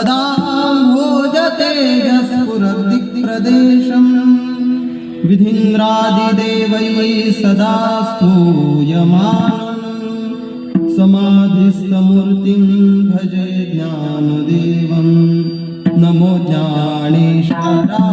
सदा भोजतेजस्फुरदिक्प्रदेशम् विधीन्द्रादिदेवैः सदा स्तूयमानम्। समाधिस्थमूर्तिं भजे ज्ञानदेवं नमो ज्ञानेश्वरा